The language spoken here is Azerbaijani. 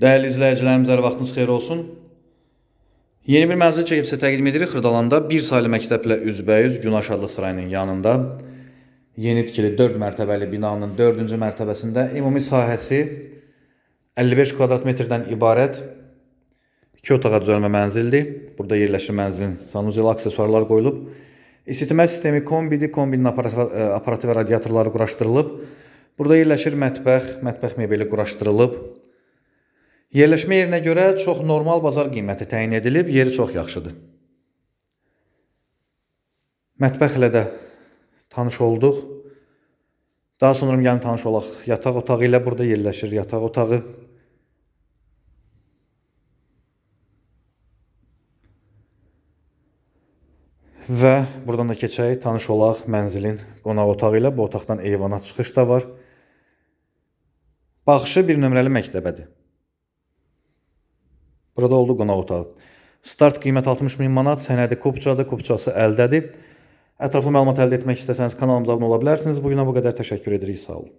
Değerli izləyicilərimiz, hər vaxtınız xeyir olsun. Yeni bir mənzil çəkib sizə təqdim edirik. Xırdalanda bir saylı məktəblə üzbəyüz Günah Şadlıq Sarayının yanında yeni tikili 4 mərtəbəli binanın 4-cü mərtəbəsində ümumi sahəsi 55 kvadrat metrdən ibarət 2 otağa düzəlmə mənzildir. Burada yerləşir mənzilin sanuzel aksesuarlar qoyulub. İsitmə sistemi kombidir. Kombinin e, aparatı və radiatorları quraşdırılıb. Burada yerləşir mətbəx, mətbəx mebeli quraşdırılıb. Yerləşmə yerinə görə çox normal bazar qiyməti təyin edilib, yeri çox yaxşıdır. Mətbəxlə də tanış olduq. Daha sonra gəlin tanış olaq. Yataq otağı ilə burada yerləşir yataq otağı. Və buradan da keçək, tanış olaq mənzilin qonaq otağı ilə. Bu otaqdan eyvana çıxış da var. Baxışı bir nömrəli məktəbədir. Burada oldu qonaq otağı. Start qiymət 60 min manat, sənədi kupçadır, kupçası əldədir. Ətraflı məlumat əldə etmək istəsəniz kanalımıza abunə ola bilərsiniz. Bu günə bu qədər təşəkkür edirik, sağ olun.